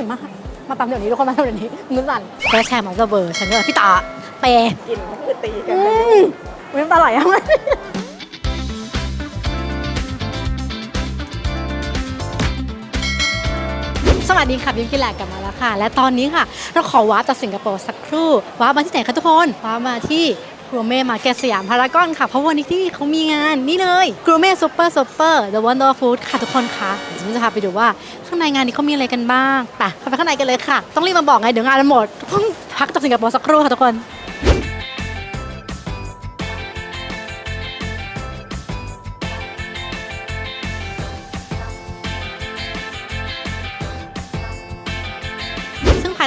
ร่อยมาก มาตามเดี๋ยวนี้ทุกคนมาตามเดี๋ยวนี้มือสั่นแกแชร์มาเบอร์ฉันก็แบบพี่ตาเปย์กินก็คือตีกันอืเลยมอุ๊ยน้ำตาไหลอะสวัสดีค่ะบิวกินแลกกลับมาแล้วค่ะ และตอนนี้ค่ะ เราขอวาร์ปจากสิงคโปร์สักครู่วาร์ปมาที่ไหนคะทุกคนวาร์ปมาที่ กรูเม่มาเก็ตสยามพารากอนค่ะ เพราะวันนี้ที่เขามีงานนี่เลยกรูเม่ซูเปอร์ซูเปอร์ The Wonder Food ค่ะทุกคนค่ะเดี๋ยวฉันจะพาไปดูว่าข้างในงานนี้เขามีอะไรกันบ้างไปเข้าไปข้างในกันเลยค่ะ ต้องรีบมาบอกไงเดี๋ยวงานมันหมดพักจากสิงคโปร์สักครู่ค่ะทุกคน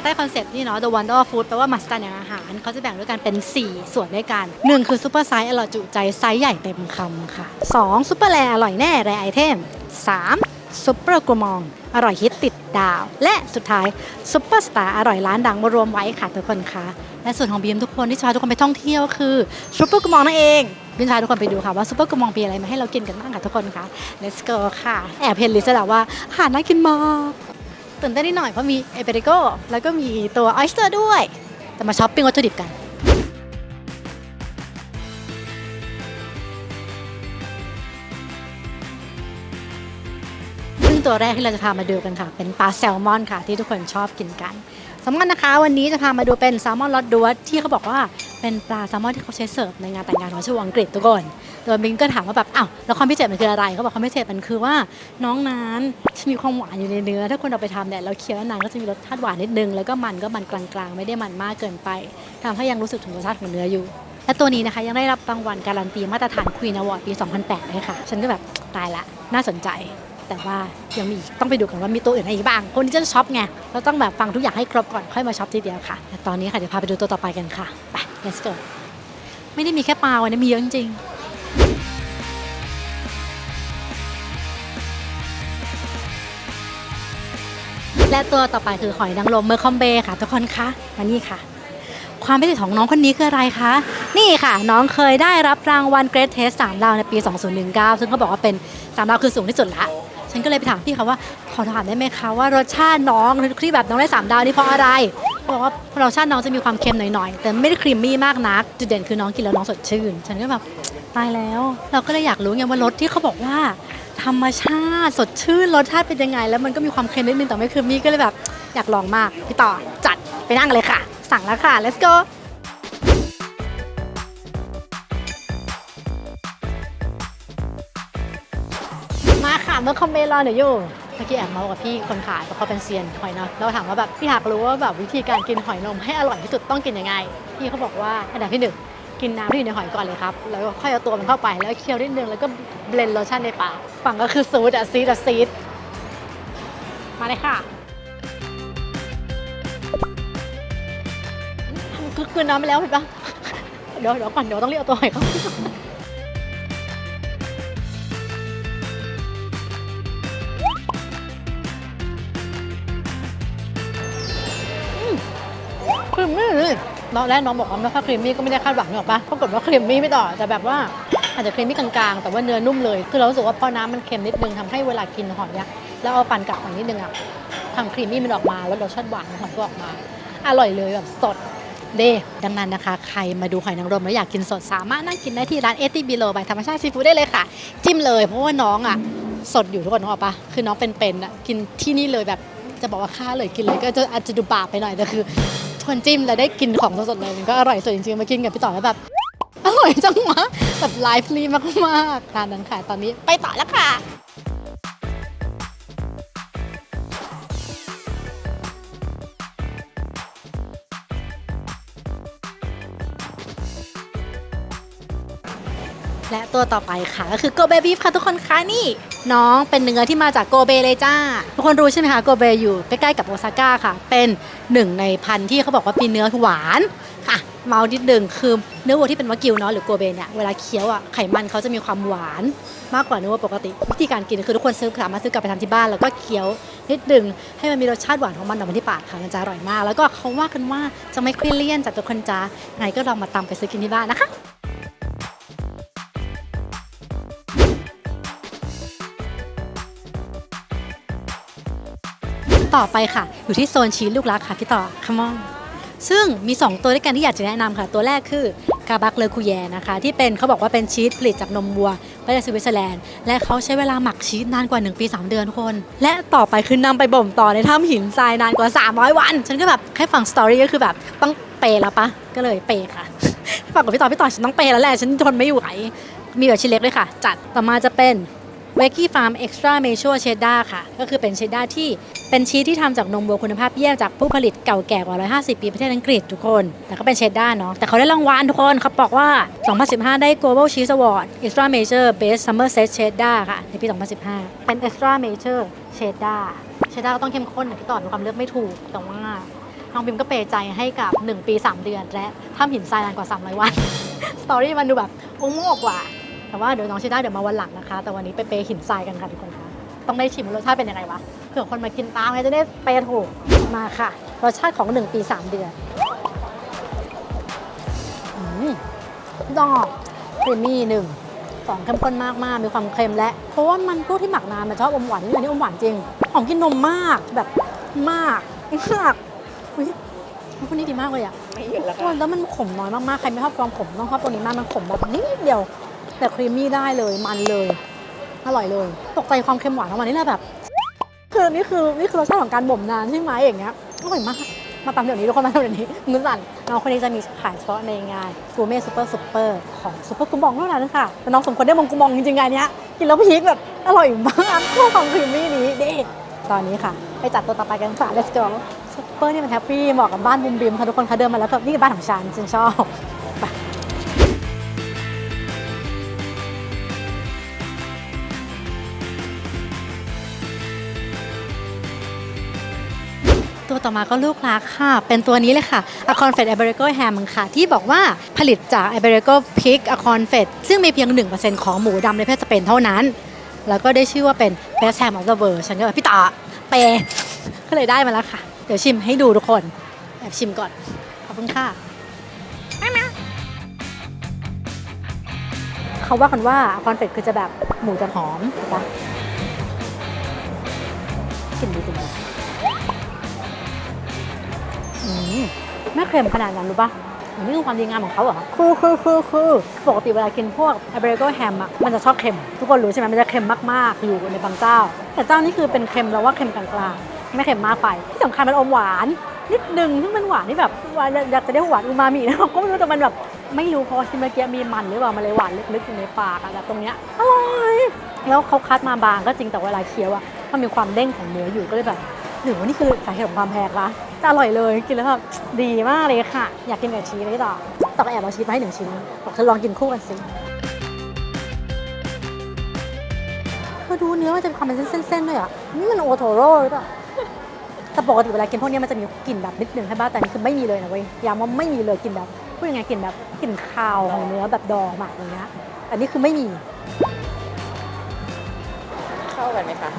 ซึ่งภายใต้คอนเซปต์นี่เนาะ The Wonder of Food แปลว่ามาสเตอร์อย่างอาหาร เขาจะแบ่งด้วยกันเป็น 4 ส่วนด้วยกัน 1 คือซูเปอร์ไซส์อร่อยจุใจไซส์ใหญ่เต็มคำค่ะ 2ซูเปอร์แรอร่อยแน่แรไอเทม 3ซูเปอร์กูมอง อร่อยฮิตติดดาว และสุดท้ายซูเปอร์สตาร์อร่อยร้านดังมารวมไว้ค่ะทุกคนคะและส่วนของบีมทุกคนที่จะพาทุกคนไปท่องเที่ยวคือซูเปอร์กูมองนั่นเองบินพาทุกคนไปดูค่ะว่าซูเปอร์กูมองมีอะไรมาให้เรากินกันบ้างค่ะทุกคนคะ let's go ค่ะ แอบเห็นลิสต์แล้วว่าอาหารน่ากินมาก ตื่นเต้นนิดหน่อยเพราะมีเอเปริโกแล้วก็มีตัวออยสเตอร์ด้วย แต่มาช้อปปิ้งวัตถุดิบกัน ซึ่งตัวแรกที่เราจะพามาดูกันค่ะ เป็นปลาแซลมอนค่ะที่ทุกคนชอบกินกันสำคัญนะคะ วันนี้จะพามาดูเป็นแซลมอนรสดัวที่เขาบอกว่าเป็นปลาแซลมอนที่เขาใช้เสิร์ฟในงานแต่งงานของชาวอังกฤษทุกคน โดยบิงก็ถามว่าแบบอ้าวแล้วความพิเศษมันคืออะไรเขาบอกความพิเศษมันคือว่าน้องนั้นจะมีความหวานอยู่ในเนื้อ ถ้าคนเอาไปทำเนี่ยเราเคี้ยวนานก็จะมีรสชาติหวานนิดนึงแล้วก็มันก็มันกลางๆ ไม่ได้มันมากเกินไปทำให้ยังรู้สึกถึงรสชาติของเนื้ออยู่ และตัวนี้นะคะยังได้รับรางวัลการันตีมาตรฐานควีนอวอร์ดปี 2008เลยค่ะ ฉันก็แบบตายละน่าสนใจแต่ว่ายังมีต้องไปดูกันว่ามีตัวอื่นอะไรอีกบ้าง คนที่จะช็อปไงเราต้องแบบฟังทุกอย่างให้ครบก่อนค่อยมาช็อปทีเดียวค่ะแต่ตอนนี้ค่ะเดี๋ยวพาไปดูตัวต่อไปกันค่ะไป let's go ไม่ได้มีแค่ปลาวันนี้มีเยอะจริง และตัวต่อไปคือหอยนางรมเมอร์คอมเบค่ะ ทุกคนคะมานี่ค่ะ ความพิเศษของน้องคนนี้คืออะไรคะ นี่ค่ะ น้องเคยได้รับรางวัล Great Taste 3ดาวในปี 2019 ซึ่งเขาบอกว่าเป็น3ดาวคือสูงที่สุดละฉันก็เลยไปถามพี่เขาว่าขอถามได้ไหมคะว่ารสชาติน้องที่แบบน้องได้ 3 ดาวนี่เพราะอะไรบอกว่ารสชาติน้องจะมีความเค็มหน่อยๆ แต่ไม่ได้ครีมมี่มากนักจุดเด่นคือน้องกินแล้วน้องสดชื่น ฉันก็แบบตายแล้ว เราก็เลยอยากรู้ไงว่ารสที่เขาบอกว่า ธรรมชาติสดชื่นรสชาติเป็นยังไง แล้วมันก็มีความเค็มนิดนึงแต่ไม่ครีมมี่ก็เลยแบบอยากลองมาก พี่ต่อจัดไปนั่งเลยค่ะ สั่งแล้วค่ะ let's go มาค่ะเมื่อคอมเมนต์รอหนูอยู่เมื่อกี้แอบเมากับพี่คนขายเพราะเขาเป็นเซียนหอยเนาะเราถามว่าแบบพี่อยากรู้ว่าแบบวิธีการกินหอยนมให้อร่อยที่สุดต้องกินยังไง พี่เขาบอกว่าอันดับที่หนึ่ง กินน้ำที่อยู่ในหอยก่อนเลยครับ แล้วก็ค่อยเอาตัวมันเข้าไปแล้วเคี่ยวนิดนึงแล้วก็เบลนด์รสชาติในปากฝั่งก็คือซูดอะซีดอะซีดมาเลยค่ะคือคืนน้ำไปแล้วเห็นปะเดี๋ยวเดี๋ยวก่อนเดี๋ยวต้องเรียกตัวหอยเขา เลยตอนแรกน้องบอกว่าไม่ค่อยครีมมี่ก็ไม่ได้คาดหวังหรอกปะปรากฏว่าครีมมี่ไม่ต่อแต่แบบว่าอาจจะครีมมี่กลางๆ แต่ว่าเนื้อนุ่มเลย คือเรารู้สึกว่าพอน้ำมันเค็มนิดนึงทำให้เวลากินหอยเนี่ยแล้วเอาปั่นกับหอยนิดนึงอะทางครีมมี่มันออกมาแล้วรสชาติหวานของหอยก็ออกมา อร่อยเลยแบบสดเดดังนั้นนะคะ ใครมาดูหอยนางรมแล้วอยากกินสดสามารถนั่งกินได้ที่ร้านเอตี้บิโลบายธรรมชาติซีฟู้ดได้เลยค่ะ จิ้มเลยเพราะว่าน้องอะสดอยู่ทุกคนนึกออกปะคือน้องเป็นๆอะกินที่นี่เลยแบบจะบอกว่าค่าเลยกินเลยก็จะอาจจะดูบาปไปหน่อยแต่คือ ทวนจิ้มแล้วได้กินของสดๆเลยมันก็อร่อยสุดจริงๆมากินกับพี่ต่อแล้วแบบอร่อยจังวะแบบไลฟ์ลีมากๆร้านนั้นค่ะตอนนี้ไปต่อแล้วค่ะและตัวต่อไปค่ะก็คือโกเบบีฟค่ะทุกคนคะนี่ น้องเป็นเนื้อที่มาจากโกเบเลยจ้า ทุกคนรู้ใช่ไหมคะโกเบอยู่ใกล้ๆกับโอซาก้าค่ะ เป็นหนึ่งในพันธุ์ที่เขาบอกว่ามีเนื้อหวานค่ะ เมานิดหนึ่งคือเนื้อวัวที่เป็นวากิวเนาะหรือโกเบเนี่ยเวลาเคี้ยวอะไขมันเขาจะมีความหวานมากกว่าเนื้อวัวปกติ วิธีการกินคือทุกคนซื้อสามาซื้อกลับไปทำที่บ้านแล้วก็เคี้ยวนิดหนึ่งให้มันมีรสชาติหวานของมันออกมาที่ปากค่ะมันจะอร่อยมาก แล้วก็เขาว่ากันว่าจะไม่ค่อยเลี่ยนจากตัวคนจ้าไงก็ลองมาตำไปซื้อกินที่บ้านนะคะ ต่อไปค่ะ อยู่ที่โซนชีสลูกรักค่ะพี่ต่อ come on ซึ่งมี 2 ตัวด้วยกันที่อยากจะแนะนำค่ะ ตัวแรกคือกาบักเลอคูแยนะคะ ที่เป็นเขาบอกว่าเป็นชีสผลิตจากนมวัวประเทศสวิตเซอร์แลนด์ และเขาใช้เวลาหมักชีสนานกว่า 1 ปี 3 เดือนคน และต่อไปคือนำไปบ่มต่อในถ้ำหินทรายนานกว่า 300 วัน ฉันก็แบบแค่ฟังสตอรี่ก็คือแบบต้องเปย์แล้วปะก็เลยเปย์ค่ะฝากกับพี่ต่อพี่ต่อฉันต้องเปย์แล้วแหละฉันทนไม่ไหวมีแบบชิ้นเล็กด้วยค่ะ จัดต่อมาจะเป็นเวกกี้ฟาร์มเอ็กซ์ตร้าเมชัวเชดดาค่ะ ก็คือเป็นเชดดาที่ เป็นชีสที่ทำจากนมวัวคุณภาพเยี่ยมจากผู้ผลิตเก่าแก่กว่า 150 ปีประเทศอังกฤษทุกคน แต่ก็เป็นเชดดาเนาะ แต่เขาได้รางวัลทุกคนเขาบอกว่า 2015 ได้ Global Cheese Award Extra Major Best Somerset Cheddar ค่ะ ในปี 2015 เป็น Extra Major Cheddar Cheddar ก็ต้องเข้มข้นอย่างที่ต่อมีความเลือกไม่ถูกแต่ว่าน้องบิมก็เปย์ใจให้กับ 1 ปี 3 เดือน และทำหินทรายนานกว่า 300 วัน สตอรี่มันดูแบบโอ้โงกว่า แต่ว่าเดี๋ยวน้องชิด้เดี๋ยวมาวันหลังนะคะ แต่วันนี้ไปเปย์หินทรายกันค่ะทุกคนคะ ต้องได้ชิมรสชาติเป็นยังไงวะเผื่อคนมากินตามไงจะได้เปย์ถูกมาค่ะ รสชาติของ 1 ปี 3 เดือนอืมดอกครีมมี่หนึ่งสองเข้มข้นมากมากๆมีความเค็มและ เพราะว่ามันพวกที่หมักนานมันชอบอมหวานนี่อันนี้อมหวานจริงหอมกินนมมากแบบมากมากอุ้ยพวกนี้ดีมากเลยอะไม่หยุดแล้วโอ้ยแล้วมันขมน้อยมากๆใครไม่ชอบความขมต้องชอบตัวนี้มากมันขมแบบนิดเดียว แต่ครีมมี่ได้เลยมันเลย อร่อยเลย ตกใจความเค็มหวานของมันนี่แหละแบบ คือนี่คือนี่คือรสชาติของการบ่มนานใช่ไหมอย่างเงี้ยอร่อยมาก มาตามเดี๋ยวนี้ทุกคนมาตามเดี๋ยวนี้มือสั่นน้องคนนี้จะมีขายเฉพาะในงานกูเม่ซูเปอร์ซูเปอร์ของซูเปอร์กุมบองเท่านั้นค่ะแต่น้องสมควรได้มงกุมบองจริงๆไงเนี้ยกินแล้วพีคแบบอร่อยมากชอบความครีมมี่นี้เด็ตอนนี้ค่ะไปจัดตัวต่อไปกันค่ะ let's go ซูเปอร์นี่มันแฮปปี้เหมาะกับบ้านบุมบิมค่ะทุกคนคะเดินมาแล้วแบบนี่คือบ้านของฉันฉันชอบ ตัวต่อมาก็ลูกรักค่ะ เป็นตัวนี้เลยค่ะ a c o n f e t Iberico Ham ค่ะ ที่บอกว่าผลิตจาก Iberico Pig a c o n f e t ซึ่งมีเพียง 1%ของหมูดำในประเทศสเปนเท่านั้น แล้วก็ได้ชื่อว่าเป็น Best Ham of the World ฉันก็แบบพี่ตาเปย์ก็เลยได้มาแล้วค่ะ เดี๋ยวชิมให้ดูทุกคนแอบชิมก่อน ขอบคุณค่ะเขาว่ากันว่าคอนเฟกคือจะแบบหมูจะหอมถูกปะกลิ่นดีจริง ไม่เค็มขนาดนั้นรู้ปะมันนี่คือความดีงามของเขาเหรอคือคือคือคือปกติเวลากินพวก a b e r i g o ham อะมันจะชอบเค็ม ทุกคนรู้ใช่ไหมมันจะเค็มมากๆ อยู่ในบางเจ้า แต่เจ้านี่คือเป็นเค็มเราว่าเค็มกลางๆไม่เค็มมากไป ที่สำคัญมันอมหวานนิดนึงซึ่งมันหวานที่แบบหวานอยากจะได้หวานอูมามินะก็ไม่รู้แต่มันแบบไม่รู้เพราะว่าที่เมื่อกี้มีมันหรือเปล่ามันเลยหวานลึกๆอยู่ในปากอะแบบตรงเนี้ยอร่อยแล้วเขาคัดมาบางก็จริงแต่เวลาเคี้ยวอะมันมีความเด้งของเนื้ออยู่ก็เลยแบบ หรือว่านี่คือสาเหตุของความแพงละแต่อร่อยเลยกินแล้วแบบดีมากเลยค่ะ อยากกินกับชีสเลยต่อต่อไปแอบเอาชีสมาให้หนึ่งชิ้นบอกจะลองกินคู่กันสิเธอดูเนื้อมันจะมีความเป็นเส้นๆด้วยอะนี่มันโอโทโร่หรือเปล่าแต่ปกติเวลากินพวกเนี้ยมันจะมีกลิ่นแบบนิดนึงใช่ป่ะแต่อันนี่คือไม่มีเลยนะเว้ยย้ำว่าไม่มีเลยกลิ่นแบบพูดยังไงกลิ่นแบบกลิ่นคาวของเนื้อแบบดองหมักอย่างเงี้ยอันนี้คือไม่มีเข้ากันไหมคะ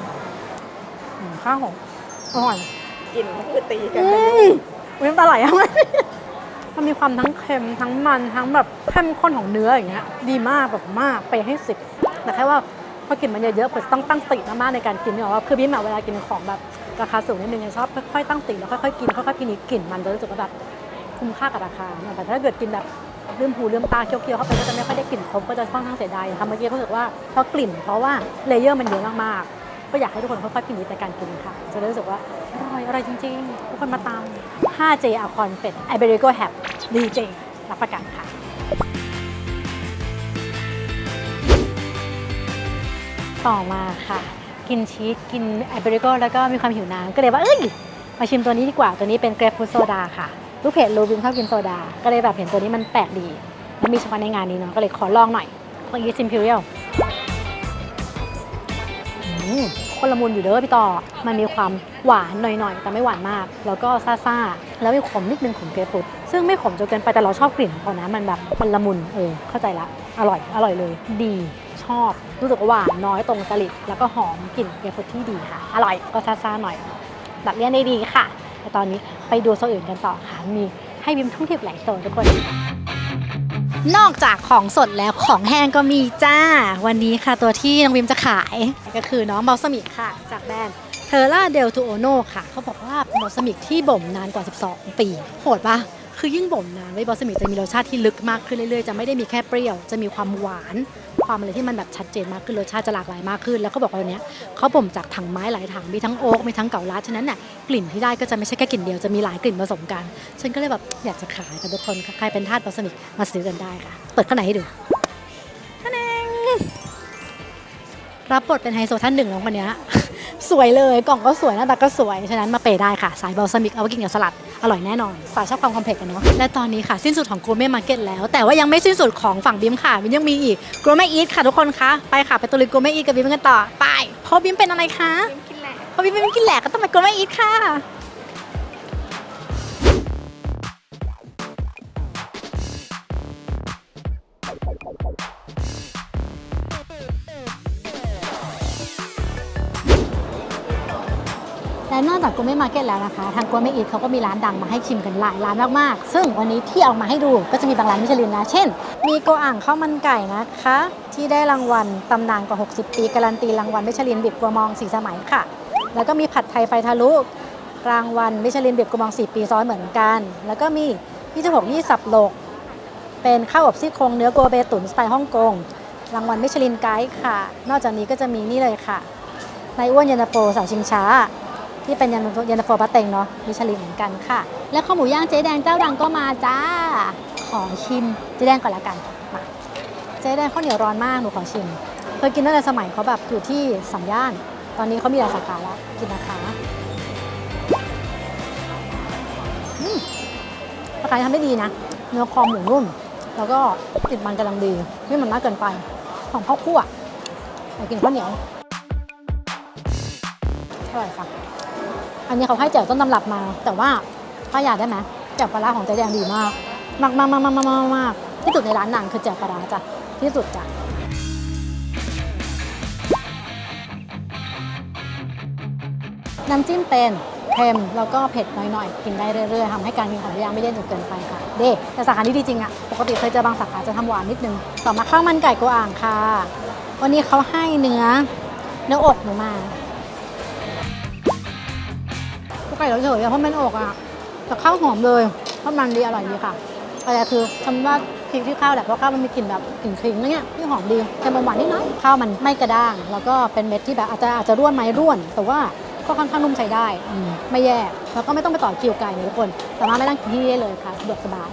อืมข้าวของ อร่อยกลิ่นก็คือตีกันอืไปเลมยอุ๊ยน้ำตาไหลยังไงมันมีความทั้งเค็มทั้งมันทั้งแบบเข้มข้นของเนื้ออย่างเงี้ยดีมากแบบมากไปให้สิบแต่แค่ว่าพอกินมันเยอะๆผมต้องตั้งสติมากๆในการกินเนี่ยว่าคือพี่หมาเวลากินของแบบราคาสูงนิดนึงเนี่ยชอบค่อยๆตั้งสติแล้วค่อยๆกินค่อยๆกินกลิ่นมันจะรู้สึกว่าแบบคุ้มค่ากับราคาเนี่ยแต่ถ้าเกิดกินแบบเลื่อมหูเลื่อมตาเคี้ยวๆเข้าไปก็จะไม่ค่อยได้กลิ่นครบก็จะค่อนข้างเสียดายนะคะเมื่อกี้ก็รู้สึกว่าเพราะกลิ่น เพราะว่าเลเยอร์มันเยอะมากๆ ก็อยากให้ทุกคนค่อยๆพินิจในการกินค่ะ จะได้รู้สึกว่าอร่อยอร่อยจริงๆ ทุกคนมาตาม 5J a c o n f e t Iberico Hab ดีจริงรับประกันค่ะต่อมาค่ะ กินชีสกินไอเบริโกแล้วก็มีความหิวน้ำก็เลยว่า เอ้ย มาชิมตัวนี้ดีกว่า ตัวนี้เป็นเกร p ฟ r ู t โซดาค่ะ ลูกเพจรูบิมชอบกินโซดา ก็เลยแบบเห็นตัวนี้มันแปลกดี แล้วมีเฉพาะในงานนี้เนาะก็เลยขอลองหน่อยเมื่อกี้ซิมพิเรียล คนละมุนอยู่เด้อพี่ต่อ มันมีความหวานหน่อยๆ แต่ไม่หวานมาก แล้วก็ซ่าๆ แล้วมีขมนิดนึงของเกร p ฟ r ู t ซึ่งไม่ขมจนเกินไปแต่เราชอบกลิ่นของเขานะมันแบบมันละมุนเออเข้าใจละอร่อยอร่อยเลย ดีชอบรู้สึกว่าหวานน้อยตรงจริตแล้วก็หอมกลิ่นเกร p ฟ r ู t ที่ดีค่ะ อร่อยก็ซ่าๆหน่อยแบบเลี่ยนได้ดีค่ะแต่ตอนนี้ไปดูโซนอื่นกันต่อค่ะมีให้บิมท่องเที่ยวหลายโซนทุกคน นอกจากของสดแล้วของแห้งก็มีจ้า วันนี้ค่ะตัวที่น้องวิมจะขายก็คือน้องเบลสมิกค่ะ จากแบรนด์เทอร่าเดลทูโอโนค่ะ เขาบอกว่าเบอสมิกที่บ่มนานกว่า 12 ปี โหดปะคือยิ่งบ่มนานไว้บอสมิกจะมีรสชาติที่ลึกมากขึ้นเรื่อยๆ จะไม่ได้มีแค่เปรี้ยว จะมีความหวาน ความอะไรที่มันแบบชัดเจนมากขึ้นรสชาติจะหลากหลายมากขึ้น แล้วก็บอกว่าวันเนี้ยเขาบ่มจากถังไม้หลายถังมีทั้งโอ๊กมีทั้งเก่าลัดฉะนั้นเนี่ยกลิ่นที่ได้ก็จะไม่ใช่แค่กลิ่นเดียวจะมีหลายกลิ่นผสมกันฉันก็เลยแบบอยากจะขายกับทุกคนใครเป็นทาสบอสมิกมาซื้อกันได้ค่ะ เปิดข้างในให้ดูท่านเองรับบทเป็นไฮโซท่านหนึ่งน้องคนเนี้ย สวยเลยกล่องก็สวยหน้าตาก็สวย ฉะนั้นมาเปย์ได้ค่ะ สายบอลซามิกเอาไว้กินกับสลัด อร่อยแน่นอน สายชอบความคอมเพล็กซ์กันเนาะและตอนนี้ค่ะสิ้นสุดของ g ก u เม่มาร์เก็ตแล้ว แต่ว่ายังไม่สิ้นสุดของฝั่งบิมค่ะบิมยังมีอีก g ก u เม่อีทค่ะทุกคนคะไปค่ะไปตุลิ g ก u เม่อีทกับบิมกันต่อไปเพราะบิมเป็นอะไรคะกินแหละเพราะบิมเป็นกินแหลกก็ต้องไป g ก u เม่อีทค่ะ และนอกจากกูเม่มาร์เก็ตแล้วนะคะ ทางกูเม่อีทเขาก็มีร้านดังมาให้ชิมกันหลายร้านมากๆ ซึ่งวันนี้ที่เอามาให้ดูก็จะมีบางร้านมิชลินนะ เช่น มีโกอ่างข้าวมันไก่นะคะ ที่ได้รางวัลตำนานกว่า 60 ปี การันตีรางวัลมิชลินบิบกัวมองสีสมัยค่ะ แล้วก็มีผัดไทยไฟทะลุรางวัลมิชลินบิบกัวมอง 4 ปีซ้อนเหมือนกัน แล้วก็มี26ยี่สับโลก เป็นข้าวอบซี่โครงเนื้อโกเบตุนสไตล์ฮ่องกงรางวัลมิชลินไกด์ค่ะ นอกจากนี้ก็จะมีนี่เลยค่ะ ในอ้วนเยนตาโฟสาชิงช้า ที่เป็นยันยันตาโฟปาเต็งเนาะมิชลินเหมือนกันค่ะ และข้าวหมูย่างเจ๊แดงเจ้าดังก็มาจ้าขอชิมเจ๊แดงก่อนละกันมาเจ๊แดงข้าวเหนียวร้อนมากหนูขอชิมเคยกินตั้งแต่สมัยเขาแบบอยู่ที่สัมย่าน ตอนนี้เขามีหลายสาขาแล้วกินนะคะอืมราคาทำได้ดีนะ เนื้อคอหมูนุ่ม แล้วก็ติดมันกำลังดี ไม่มันมากเกินไปของข้าวคั่วไปกินข้าวเหนียวอร่อยค่ะันนี้เขาให้แจ่วต้นตำรับมา แต่ว่าป้าหยาได้ไหมแจ่วปลาร้าของเจ๊แดงดีมากมากมากมากมากมากมากที่สุดในร้านนางคือแจ่วปลาร้าจ้ะที่สุดจ้ะน้ำจิ้มเป็นเค็มแล้วก็เผ็ดน้อยๆ กินได้เรื่อยๆทำให้การกินของพี่ยางไม่เลี่ยนจนเกินไปค่ะ เด้แต่สาขานี้ดีจริงอะปกติเคยจะบางสาขาจะทำหวานนิดนึง ต่อมาข้าวมันไก่โกอ่างค่ะ วันนี้เขาให้เนื้อเนื้ออดหนูมา ไก่เฉยๆเพราะมันอกอะแต่ข้าวหอมเลยเพราะมันดีอร่อยดีค่ะอะไรคือทำว่าพริกที่ข้าวแหละเพราะข้าวมันมีกลิ่นแบบกลิ่นครีมอะไรเงี้ยที่หอมดีแต่มันหวานนิดน้อยข้าวมันไม่กระด้าง แล้วก็เป็นเม็ดที่แบบอาจจะอาจจะร่วนไหมร่วน แต่ว่าก็ค่อนข้างนุ่มใช้ได้ ไม่แย่แล้วก็ไม่ต้องไปต่อคิวไก่นะทุกคนสามารถไม่นั่งกินที่นี่ได้เลยค่ะสะดวกสบาย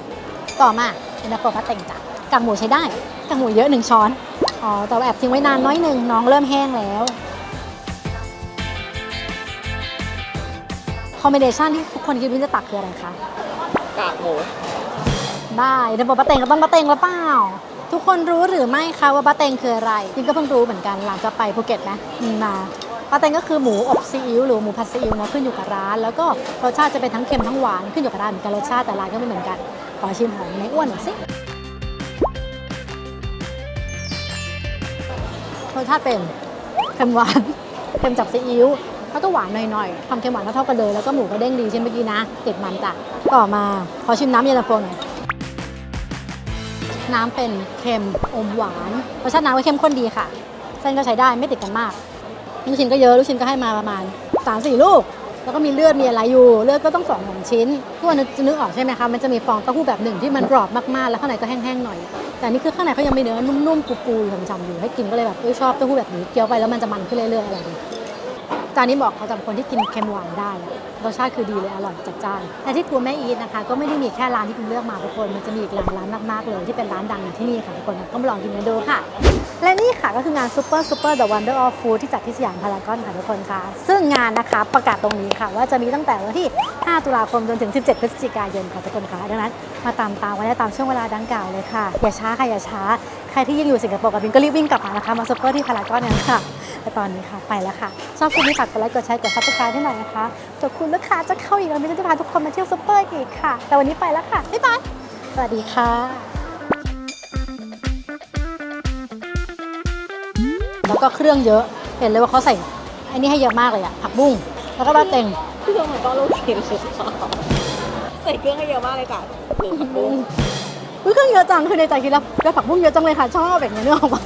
ต่อมาเป็นนาโปพัตเต็งจ้ะกากหมูใช้ได้กากหมูเยอะหนึ่งช้อนอ๋อแต่ว่าแอบทิ้งไว้นานน้อยหนึ่งน้องเริ่มแห้งแล้ว คอมบิเนชันที่ทุกคนคิดว่าจะตักคืออะไรคะ กากหมู ได้เดี๋ยวบอกป้าเต็งก็ต้องป้าเต็งหรือเปล่า ทุกคนรู้หรือไม่คะว่าป้าเต็งคืออะไรจริงก็เพิ่งรู้เหมือนกันหลังจากไปภูเก็ตนะอืมมาป้าเต็งก็คือหมูอบซีอิ๊วหรือหมูผัดซีอิ๊วเนาะขึ้นอยู่กับร้าน แล้วก็รสชาติจะเป็นทั้งเค็มทั้งหวานขึ้นอยู่กับร้านเหมือนกันรสชาติแต่ร้านก็ไม่เหมือนกันขอชิมของในอ้วนหน่อยสิรสชาติเป็นเค็มหวานเค็มจากซีอิ๊ว แล้วก็หวานหน่อยๆความเค็มหวานเท่าๆกันเลย แล้วก็หมูก็เด้งดีเช่นเมื่อกี้นะ ติดมันจ้ะ ต่อมาขอชิมน้ำเย็นตาโฟหน่อย น้ำเป็นเค็มอมหวานรสชาติน้ำก็เข้มข้นดีค่ะ เส้นก็ใช้ได้ไม่ติดกันมาก ลูกชิ้นก็เยอะ ลูกชิ้นก็ให้มาประมาณ3 4ลูกแล้วก็มีเลือดมีอะไรอยู่ เลือดก็ต้องสองสามชิ้นทุกคนจะนึกออกใช่ไหมคะมันจะมีฟองเต้าหู้แบบหนึ่งที่มันกรอบมากๆ แล้วข้างในก็แห้งๆหน่อย แต่นี่คือข้างในเขายังมีเนื้อนุ่มๆปูๆฉ่ำๆอยู่ให้กินก็เลยแบบเอ้ยชอบเต้าหู้แบบนี้เคี้ยวไปแล้วมันจะมันขึ้นเรื่อยๆอะไรดี จานนี้บอกเขาสำหรับคนที่กินเค็มหวานได้ รสชาติคือดีเลยอร่อยจัดจ้านแต่ที่กลัวแม่อีทนะคะ ก็ไม่ได้มีแค่ร้านที่คุณเลือกมาทุกคนมันจะมีอีกหลายร้านมากๆเลย ที่เป็นร้านดังอยู่ที่นี่ค่ะทุกคนก็มาลองกินกันดูค่ะ และนี่ค่ะก็คืองาน Super Super The Wonder of Food ที่จัดที่สยามพารากอนค่ะทุกคนค่ะ ซึ่งงานนะคะประกาศตรงนี้ค่ะ ว่าจะมีตั้งแต่วันที่ 5 ตุลาคมจนถึง 17 พฤศจิกายนค่ะทุกคนค่ะดังนั้นมาตามตามไว้ได้ตามช่วงเวลาดังกล่าวเลยค่ะอย่าช้าค่ะอย่าช้าใครที่ยังอยู่สิงคโปร์กับบินก็รีบวิ่งกลับมานะคะมาซุปเปอร์ที่พารากอนเนี่ยค่ะแต่ตอนนี้ค่ะไปแล้วค่ะชอบคลิปนี้ฝากกดไลค์กดแชร์กดซับสไครต์ให้หน่อยนะคะขอบคุณลูกค้าจะเข้าอีกแล้วมินจะพาทุกคนมาเที่ยวซุปเปอร์อีกค่ะ แต่วันนี้ไปแล้วค่ะ บ๊ายบาย สวัสดีค่ะ แล้วก็เครื่องเยอะ เห็นเลยว่าเขาใส่ไอ้นี่ให้เยอะมากเลยอะผักบุ้ง แล้วก็บะเต็งเครื่องมันก็ลูกชิ้นหรือเปล่าใส่เครื่องให้เยอะมากเลยค่ะหรือผักบุ้งอุ๊ยเครื่องเยอะจัง คือในใจคิดแล้วแล้วผักบุ้งเยอะจังเลยค่ะ ชอบแบบนี้เนื้อออกมา